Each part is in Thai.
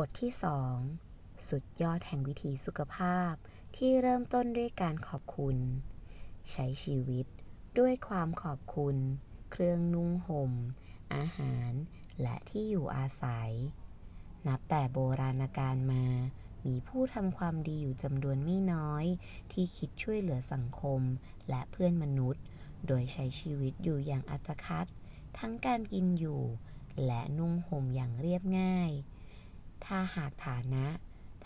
บทที่ 2 สุดยอดแห่งวิถีสุขภาพที่เริ่มต้นด้วยการขอบคุณ ใช้ชีวิตด้วยความขอบคุณ เครื่องนุ่งห่ม อาหาร และที่อยู่อาศัย นับแต่โบราณกาลมา มีผู้ทำความดีอยู่จำนวนไม่น้อย ที่คิดช่วยเหลือสังคมและเพื่อนมนุษย์ โดยใช้ชีวิตอยู่อย่างอัตคัด ทั้งการกินอยู่ และนุ่งห่มอย่างเรียบง่าย ถ้าหากฐานะ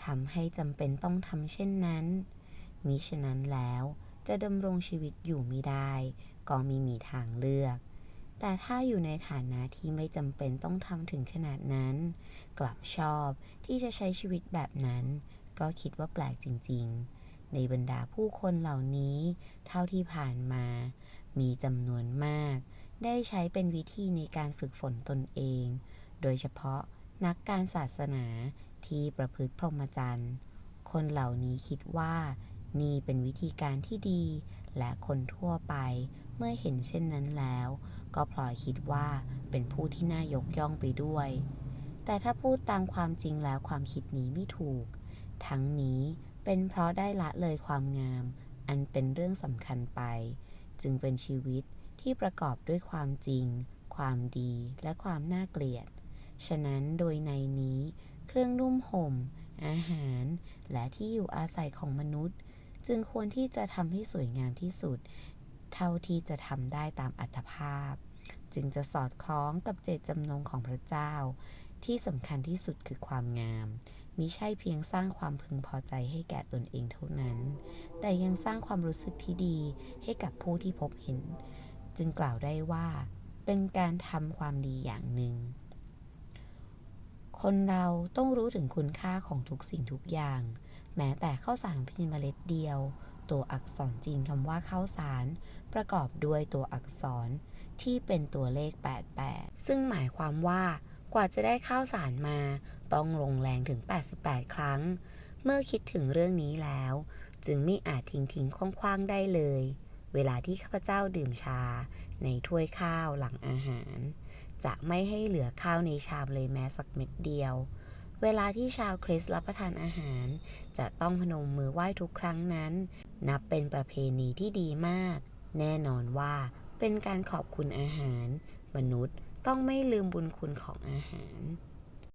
ทำให้จำเป็นต้องทำเช่นนั้น มิฉะนั้นแล้วจะดำรงชีวิตอยู่ไม่ได้ ก็มีมีทางเลือก แต่ถ้าอยู่ในฐานะที่ไม่จำเป็นต้องทำถึงขนาดนั้น กลับชอบที่จะใช้ชีวิตแบบนั้น ก็คิดว่าแปลกจริง ๆ ในบรรดาผู้คนเหล่านี้ เท่าที่ผ่านมา มีจำนวนมาก ได้ใช้เป็นวิธีในการฝึกฝนตนเอง โดยเฉพาะ นักการศาสนาที่ประพฤติพรหมจรรย์ คนเหล่านี้คิดว่า นี่เป็นวิธีการที่ดี และคนทั่วไปเมื่อเห็นเช่นนั้นแล้ว ก็พลอยคิดว่าเป็นผู้ที่น่ายกย่องไปด้วย แต่ถ้าพูดตามความจริงแล้วความคิดนี้ไม่ถูก ทั้งนี้เป็นเพราะได้ละเลยความงาม อันเป็นเรื่องสำคัญไป จึงเป็นชีวิตที่ประกอบด้วยความจริง ความดีและความน่าเกลียด ฉะนั้นโดยในนี้ เครื่องนุ่มห่ม อาหาร และที่อยู่อาศัยของมนุษย์ จึงควรที่จะทำให้สวยงามที่สุด เท่าที่จะทำได้ตามอัตภาพ จึงจะสอดคล้องกับเจตจำนงของพระเจ้า ที่สำคัญที่สุดคือความงามมิใช่เพียงสร้างความพึงพอใจให้แก่ตนเองเท่านั้น แต่ยังสร้างความรู้สึกที่ดีให้กับผู้ที่พบเห็น จึงกล่าวได้ว่า เป็นการทำความดีอย่างหนึ่ง คนเราต้องรู้ถึงคุณค่าของทุกสิ่งทุกอย่าง แม้แต่ข้าวสารเพียงเมล็ดเดียว ตัวอักษรจีนคำว่าข้าวสาร ประกอบด้วยตัวอักษรที่เป็นตัวเลข 88 ซึ่งหมายความว่ากว่าจะได้ข้าวสารมา ต้องลงแรงถึง 88 ครั้ง เมื่อคิดถึงเรื่องนี้แล้ว จึงไม่อาจทิ้งทิ้งคว้างๆได้เลย เวลาที่ข้าพเจ้าดื่มชา ในถ้วยข้าวหลังอาหาร จะไม่ให้เหลือข้าวในชามเลยแม้สักเม็ดเดียว เวลาที่ชาวคริสต์รับประทานอาหาร จะต้องพนมมือไหว้ทุกครั้งนั้น นับเป็นประเพณีที่ดีมาก แน่นอนว่าเป็นการขอบคุณอาหาร มนุษย์ต้องไม่ลืมบุญคุณของอาหาร